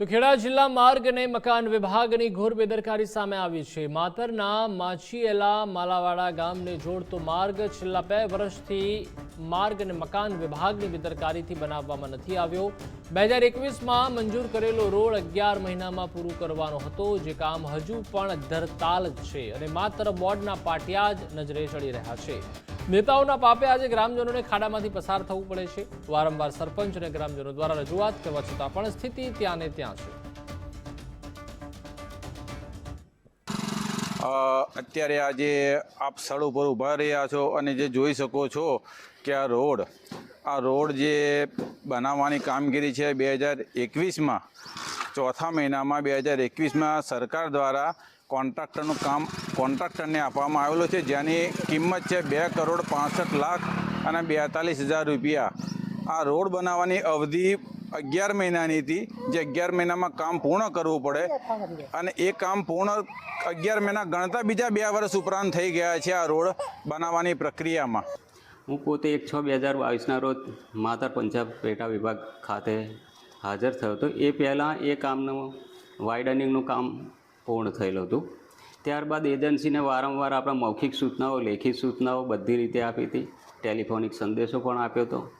તો ખેડા જિલ્લા માર્ગ અને મકાન વિભાગની ઘોર બેદરકારી સામે આવી છે. માતરના માછીએલા માલાવાડા ગામને જોડતો માર્ગ છેલ્લા બે વર્ષથી માર્ગ અને મકાન વિભાગની બેદરકારીથી બનાવવામાં નથી આવ્યો. બે હજાર એકવીસમાં મંજૂર કરેલો રોડ અગિયાર મહિનામાં પૂરું કરવાનો હતો. જે કામ હજુ પણ ધરતાલ છે અને માત્ર બોર્ડના પાટિયા જ નજરે ચડી રહ્યા છે. નેતાઓના પાપે આજે ગ્રામજનોને ખાડામાંથી પસાર થવું પડે છે. વારંવાર સરપંચ અને ગ્રામજનો દ્વારા રજૂઆત કરવા છતાં પણ સ્થિતિ ત્યાં ને ત્યાં છે. અત્યારે આજે આપ સ્થળ ઉપર ઊભા રહ્યા છો અને જે જોઈ શકો છો કે આ રોડ આ રોડ જે બનાવવાની કામગીરી છે બે હજાર એકવીસમાં, ચોથા મહિનામાં બે હજાર એકવીસમાં સરકાર દ્વારા કોન્ટ્રાક્ટરનું કામ કોન્ટ્રાક્ટરને આપવામાં આવેલું છે. જેની કિંમત છે બે કરોડ પાસઠ લાખ અને બેતાલીસ હજાર રૂપિયા. આ રોડ બનાવવાની અવધિ અગિયાર મહિનાની હતી. જે અગિયાર મહિનામાં કામ પૂર્ણ કરવું પડે અને એ કામ પૂર્ણ અગિયાર મહિના ગણતા બીજા બે વર્ષ ઉપરાંત થઈ ગયા છે આ રોડ બનાવવાની પ્રક્રિયામાં. હું પોતે એક છ બે હજાર બાવીસના રોજ માતર પંજાબ પેટા વિભાગ ખાતે હાજર થયો હતો. એ પહેલાં એ કામનું વાઇડનિંગનું કામ પૂર્ણ થયેલું હતું. ત્યારબાદ એજન્સીને વારંવાર આપણા મૌખિક સૂચનાઓ, લેખિત સૂચનાઓ બધી રીતે આપી હતી. ટેલિફોનિક સંદેશો પણ આપ્યો હતો.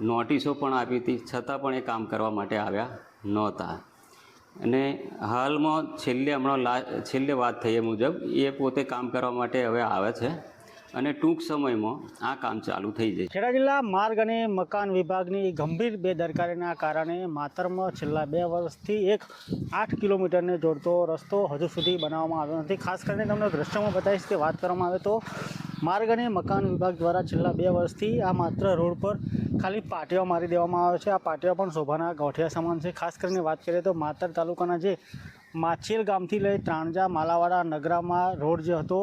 નોટિસો પણ આપી હતી, છતાં પણ એ કામ કરવા માટે આવ્યા નહોતા. અને હાલમાં છેલ્લે હમણાં લા, છેલ્લે વાત થઈ એ મુજબ, એ પોતે કામ કરવા માટે હવે આવે છે. અને ટૂંક સમયમાં આ કામ ચાલુ થઈ જશે ખેડા જિલ્લા માર્ગ અને મકાન વિભાગની ગંભીર બેદરકારીના કારણે માતરમાં છેલ્લા બે વર્ષથી એક આઠ કિલોમીટરને જોડતો રસ્તો હજુ સુધી બનાવવામાં આવ્યો નથી. ખાસ કરીને તમને દ્રશ્યમાં બતાવીશ કે વાત કરવામાં આવે તો માર્ગ અને મકાન વિભાગ દ્વારા છેલ્લા બે વર્ષથી આ માત્ર રોડ પર ખાલી પાટિયો મારી દેવામાં આવે છે. આ પાટીઓ પણ શોભાના ગોઠિયા સમાન છે. ખાસ કરીને વાત કરીએ તો માતર તાલુકાના જે માછેલ ગામથી લઈ ત્રાણજા, માલાવાડા નગરામાં રોડ જે હતો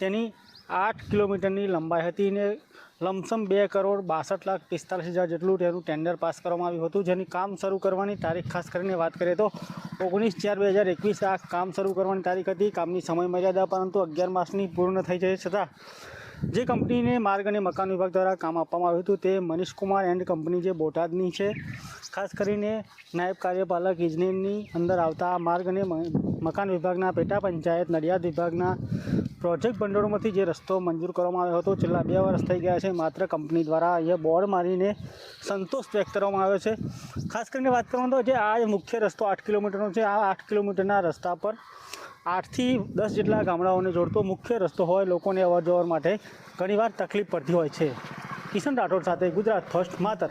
તેની આઠ કિલોમીટરની લંબાઈ હતી ને લમસમ બે કરોડ બાસઠ લાખ પિસ્તાલીસ હજાર જેટલું તેનું ટેન્ડર પાસ કરવામાં આવ્યું હતું. જેની કામ શરૂ કરવાની તારીખ ખાસ કરીને વાત કરીએ તો ઓગણીસ ચાર બે હજાર એકવીસ આ કામ શરૂ કરવાની તારીખ હતી. કામની સમય મર્યાદા પરંતુ અગિયાર માસની પૂર્ણ થઈ જાય છતાં જે કંપનીને માર્ગ અને મકાન વિભાગ દ્વારા કામ આપવામાં આવ્યું હતું તે મનીષ કુમાર એન્ડ કંપની જે બોટાદની છે, ખાસ કરીને નાયબ કાર્યપાલક ઇજનેરની અંદર આવતા માર્ગ અને મકાન વિભાગના પેટા પંચાયત, નડિયાદ વિભાગના પ્રોજેક્ટ ભંડોળમાંથી જે રસ્તો મંજૂર કરવામાં આવ્યો હતો, છેલ્લા બે વર્ષ થઈ ગયા છે, માત્ર કંપની દ્વારા અહીંયા બોર્ડ મારીને સંતોષ વ્યક્ત કરવામાં આવ્યો છે. ખાસ કરીને વાત કરવામાં તો જે આ મુખ્ય રસ્તો આઠ કિલોમીટરનો છે, આ આઠ કિલોમીટરના રસ્તા પર આઠથી દસ જેટલા ગામડાઓને જોડતો મુખ્ય રસ્તો હોય, લોકોને અવર જવર માટે ઘણીવાર તકલીફ પડતી હોય છે. કિશન રાઠોડ સાથે ગુજરાત ફર્સ્ટ માતર.